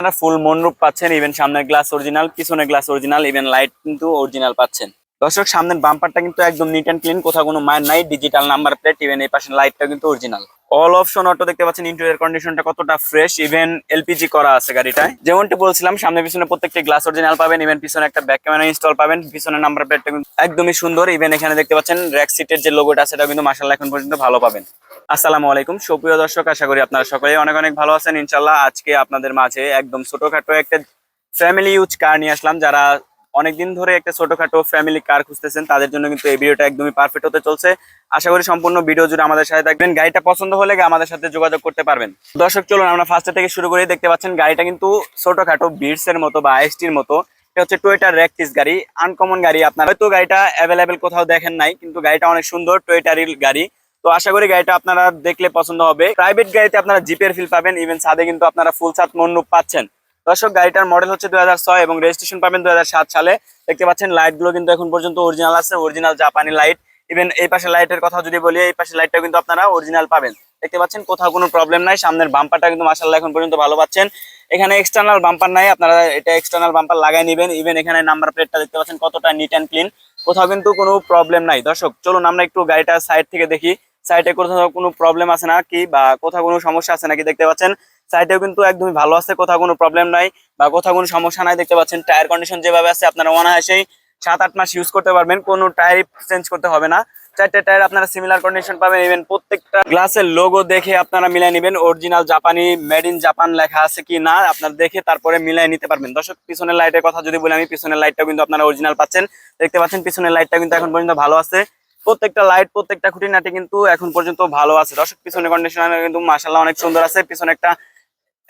আপনারা ফুল মনরূপ পাচ্ছেন ইভেন সামনের গ্লাস অরিজিনাল পিছনের গ্লাস অরিজিনাল ইভেন লাইট কিন্তু অরিজিনাল পাচ্ছেন। দর্শক, সামনের বাম্পারটা কিন্তু একদম নিট অ্যান্ড ক্লিন কোথাও কোনো মায়ের নাই ডিজিটাল নাম্বার প্লেট ইভেন এই পাশে লাইটটা কিন্তু অরিজিনাল অল অপশন অটো দেখতে পাচ্ছেন ইন্টেরিয়র কন্ডিশনটা কতটা ফ্রেশ ইভেন এলপিজি করা আছে গাড়িটায়। যেমনটি বলছিলাম, সামনে পিছনে প্রত্যেকটি গ্লাস অরিজিনাল পাবেন ইভেন পিছনে একটা ব্যাক ক্যামেরা ইনস্টল পাবেন, পিছনে নাম্বার প্লেটটা একদমই সুন্দর। ইভেন এখানে দেখতে পাচ্ছেন র্যাক সিটের যে লোগোটা আছে সেটা কিন্তু মাসাল্লাহ এখন পর্যন্ত ভালো পাবেন। আসসালামু আলাইকুম, সুপ্রিয় দর্শক, আশা করি আপনারা সকলেই অনেক অনেক ভালো আছেন। ইনশাল্লাহ আজকে আপনাদের মাঝে একদম ছোটখাটো একটা ফ্যামিলি ইউজ কার নিয়ে আসলাম। যারা অনেকদিন ধরে একটা ছোটখাটো ফ্যামিলি কার খুঁজতেছেন, তাদের জন্য কিন্তু এই ভিডিওটা একদমই পারফেক্ট হতে চলছে। আশা করি সম্পূর্ণ ভিডিও জুড়ে আমাদের সাথে থাকবেন। গাড়িটা পছন্দ হলে আমাদের সাথে যোগাযোগ করতে পারবেন। দর্শক, চলুন আমরা ফার্স্টে থেকে শুরু করে। দেখতে পাচ্ছেন, গাড়িটা কিন্তু ছোটখাটো বিটস এর মতো বা আইএসটির মতো। এটা হচ্ছে টয়োটা র্যাকটিস গাড়ি। আনকমন গাড়ি আপনার। হয়তো গাড়িটা অ্যাভেলেবেল কোথাও দেখেন নাই, কিন্তু গাড়িটা অনেক সুন্দর টয়োটারি গাড়ি। তো আশা করি গাড়িটা আপনারা দেখলে পছন্দ হবে। প্রাইভেট গাড়িতে আপনারা জিপের ফিল পাবেন। ইভেন ছাদে কিন্তু আপনারা ফুল ছাদ মন্ডপ পাচ্ছেন। দর্শক, গাড়িটার মডেল হচ্ছে দু হাজার ছয় এবং রেজিস্ট্রেশন পাবেন দু হাজার সাত সালে। দেখতে পাচ্ছেন লাইটগুলো কিন্তু এখন পর্যন্ত অরিজিনাল আছে অরিজিনাল জাপানি লাইট ইভেন এই পাশে লাইটের কথা যদি বলি, এই পাশে লাইটটা কিন্তু আপনারা অরিজিনাল পাবেন। দেখতে পাচ্ছেন, কোথাও কোনো প্রবলেম নাই, সামনের বাম্পারটা কিন্তু মাসাল্লাহ এখন পর্যন্ত ভালো পাচ্ছেন। এখানে এক্সটার্নাল বাম্পার নাই, আপনারা এটা এক্সটার্নাল বাম্পার লাগাই নেবেন। ইভেন এখানে নাম্বার প্লেটটা দেখতে পাচ্ছেন, কতটা নিট অ্যান্ড ক্লিন কোথাও কিন্তু কোনো প্রবলেম নাই। দর্শক, চলুন আমরা একটু গাড়িটা সাইড থেকে দেখি। সাইডে কোথাও কোনো প্রবলেম আছে না কি বা কোথাও কোনো সমস্যা আছে নাকি দেখতে পাচ্ছেন? সাইডেও কিন্তু একদমই ভালো আছে, কোথাও কোনো প্রবলেম নাই বা কোথাও কোনো সমস্যা নাই। দেখতে পাচ্ছেন টায়ার কন্ডিশন যেভাবে আছে, আপনারা অনায়াসেই সাত আট মাস ইউজ করতে পারবেন, কোনো টায়ার চেঞ্জ করতে হবে না। চারটে টায়ার আপনারা সিমিলার কন্ডিশন পাবেন ইভেন প্রত্যেকটা গ্লাসের লোগো দেখে আপনারা মিলাই নেবেন অরিজিনাল জাপানি মেড ইন জাপান লেখা আছে কি না, আপনারা দেখে তারপরে মিলাই নিতে পারবেন। দর্শক, পিছনের লাইটের কথা যদি বলি আমি, পিছনের লাইটটা কিন্তু আপনারা অরিজিনাল পাচ্ছেন। দেখতে পাচ্ছেন, পিছনের লাইটটা কিন্তু এখন পর্যন্ত ভালো আছে। প্রত্যেকটা লাইট প্রত্যেকটা খুঁটিনাটি কিন্তু এখন পর্যন্ত ভালো আছে। দর্শক, পিছনের কন্ডিশন কিন্তু মাসাল্লাহ অনেক সুন্দর আছে। পিছনে একটা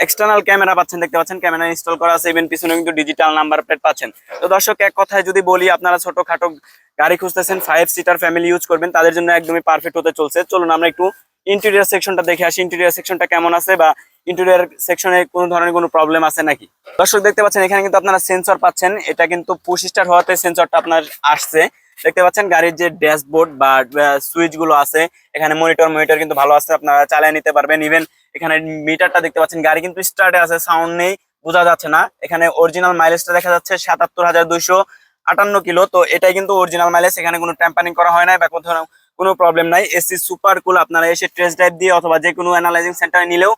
এক্সটার্নাল ক্যামেরা পাচ্ছেন, দেখতে পাচ্ছেন? ক্যামেরা ইনস্টল করা আছে ইভেন পিছনে কিন্তু ডিজিটাল নাম্বার প্লেট পাচ্ছেন। তো দর্শক, এক কথায় যদি বলি, আপনারা ছোটখাটো গাড়ি খুঁজতেছেন ফাইভ সিটার ফ্যামিলি ইউজ করবেন, তাদের জন্য একদমই পারফেক্ট হতে চলছে। চলুন আমরা একটু ইন্টেরিয়ার সেকশনটা দেখে আসি। ইন্টেরিয়ার সেকশনটা কেমন আছে বা ইন্টেরিয়ার সেকশনে কোনো ধরনের কোনো প্রবলেম আছে নাকি? দর্শক, দেখতে পাচ্ছেন, এখানে কিন্তু আপনারা সেন্সর পাচ্ছেন। এটা কিন্তু পুশ স্টার হওয়াতে সেন্সরটা আপনার আসছে। দেখতে পাচ্ছেন, গাড়ির যে ড্যাশবোর্ড বা সুইচগুলো আছে, এখানে মনিটর মনিটর কিন্তু ভালো আছে, আপনারা চালিয়ে নিতে পারবেন। ইভেন এখানে মিটারটা দেখতে পাচ্ছেন, গাড়ি কিন্তু স্টার্টে আছে সাউন্ড নেই, বোঝা যাচ্ছে না। এখানে অরিজিনাল মাইলেজটা দেখা যাচ্ছে সাতাত্তর হাজার দুইশো আটান্ন কিলো। তো এটাই কিন্তু অরিজিনাল মাইলেজ এখানে কোনো ট্যাম্পারিং করা হয় না বা কোথাও কোনো প্রবলেম নাই। এসি সুপার কুল আপনারা এসে ট্রেস ড্রাইভ দিয়ে অথবা যে কোনো অ্যানালাইজিং সেন্টারে নিলেও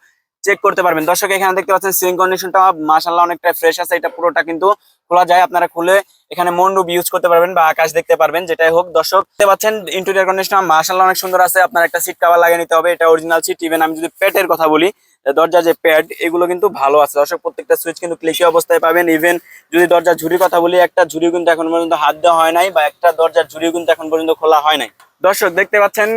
চেক করতে পারবেন। দর্শক, এখানে দেখতে পাচ্ছেন সিলিং কন্ডিশনটা মাসাল্লাহ অনেকটা ফ্রেশ আছে। এটা পুরোটা কিন্তু খোলা যায়। আপনারা খুলে এখানে মন্ডুপ ইউজ করতে পারবেন বা আকাশ দেখতে পারবেন, যেটাই হোক। দর্শক, দেখতে পাচ্ছেন ইন্টেরিয়ার কন্ডিশন মাসাল্লাহ অনেক সুন্দর আছে। আপনার একটা সিট কাভার লাগিয়ে নিতে হবে। এটা অরিজিনাল সিট ইভেন আমি যদি পেটের কথা বলি দরজা যে প্যাড এগুলো কিন্তু ভালো আছে। দর্শক, প্রত্যেকটা সুইচ কিন্তু ক্লিকি অবস্থায় পাবেন। ইভেন যদি দরজা ঝুড়ি কথা বলি, একটা ঝুড়ি কিন্তু এখন পর্যন্ত হাত দেওয়া হয় নাই বা একটা দরজার ঝুড়ি কিন্তু এখন পর্যন্ত খোলা হয় নাই। দর্শক, দেখতে পাচ্ছেন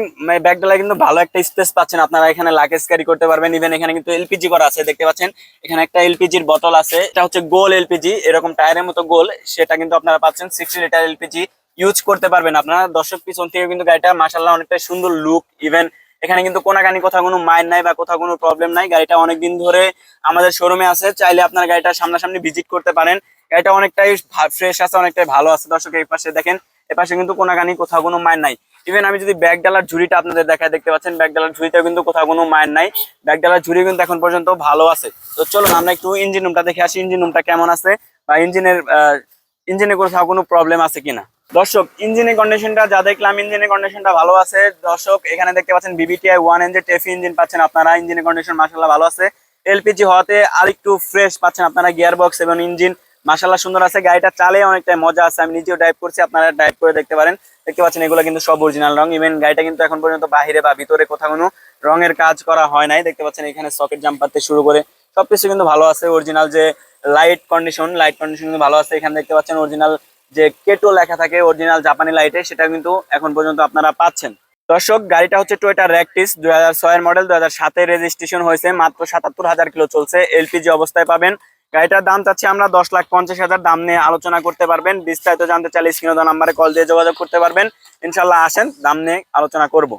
ব্যাগডালায় কিন্তু ভালো একটা স্পেস পাচ্ছেন আপনারা। এখানে লাগেজ ক্যারি করতে পারবেন। ইভেন এখানে কিন্তু এলপিজি করা আছে, দেখতে পাচ্ছেন। এখানে একটা এলপিজির বোতল আছে। এটা হচ্ছে গোল এলপিজি এরকম টায়ারের মতো গোল। সেটা কিন্তু আপনারা পাচ্ছেন। সিক্সটি লিটার এলপিজি ইউজ করতে পারবেন আপনারা। দর্শক, পিছন থেকে কিন্তু গাড়িটা মাসাল্লাহ অনেকটা সুন্দর লুক ইভেন এখানে কিন্তু কোনাকানি কোথাও কোনো মাইন্ড নাই বা কোথাও কোনো প্রবলেম নাই। গাড়িটা অনেকদিন ধরে আমাদের শোরুমে আছে, চাইলে আপনার গাড়িটা সামনাসামনি ভিজিট করতে পারেন। গাড়িটা অনেকটাই ফ্রেশ আছে, অনেকটাই ভালো আছে। দর্শক, এই পাশে দেখেন এপাশে কিন্তু কোনাকানি, কোথাও কোনো মাইন্ড নাই। ইভেন আমি যদি ব্যাগ ডালার ঝুড়িটা আপনাদের দেখায়, দেখতে পাচ্ছেন ব্যাগ ডালার ঝুড়িতেও কিন্তু কোথাও কোনো মায়ের নাই। ব্যাগ ডালার ঝুড়ি কিন্তু এখন পর্যন্ত ভালো আছে। তো চলুন, আমরা একটু ইঞ্জিন রুমটা দেখে আসি। ইঞ্জিন রুমটা কেমন আছে বা ইঞ্জিনের ইঞ্জিনে কোথাও কোনো প্রবলেম আছে কিনা? দর্শক ইঞ্জিনের কন্ডিশনটা যা দেখলাম ইঞ্জিনের কন্ডিশনটা ভালো আছে। দর্শক, এখানে দেখতে পাচ্ছেন বিবিটিআই ওয়ান এন যে টেফি ইঞ্জিন পাচ্ছেন আপনারা। ইঞ্জিনের কন্ডিশন মাসাল্লাহ ভালো আছে। এলপিজি হওয়াতে আর একটু ফ্রেশ পাচ্ছেন আপনারা গিয়ার বক্স এবং ইঞ্জিন মাসাল্লাহ সুন্দর আছে। গাড়িটা চালে অনেকটাই মজা আছে। আমি নিজেও ড্রাইভ করছি, আপনারা ড্রাইভ করে দেখতে পারেন। দেখতে পাচ্ছেন, এগুলো কিন্তু সব অরিজিনাল রং। ইভেন গাড়িটা কিন্তু এখন পর্যন্ত বাহিরে বা ভিতরে কোথাও কোনো রঙের কাজ করা হয় নাই। দেখতে পাচ্ছেন, এখানে সকেট জাম্পার থেকে শুরু করে সবকিছু কিন্তু ভালো আছে। অরিজিনাল যে লাইট কন্ডিশন লাইট কন্ডিশন কিন্তু ভালো আছে। এখানে দেখতে পাচ্ছেন অরিজিনাল যে কেটো লেখা থাকে অরিজিনাল জাপানি লাইটে সেটা কিন্তু এখন পর্যন্ত আপনারা পাচ্ছেন। দর্শক, গাড়িটা হচ্ছে টয়োটা র্যাকটিস দুই হাজার ছয়ের মডেল দুই হাজার সাতে রেজিস্ট্রেশন হয়েছে, মাত্র সাতাত্তর হাজার কিলো চলছে এলপিজি অবস্থায় পাবেন। গাড়িটার দাম চাচ্ছি আমরা দশ লাখ পঞ্চাশ হাজার, দাম নিয়ে আলোচনা করতে পারবেন। বিস্তারিত জানতে চাইলে স্ক্রিনোদ নাম্বারে কল দিয়ে যোগাযোগ করতে পারবেন। ইনশাল্লাহ আসেন, দাম নিয়ে আলোচনা করব।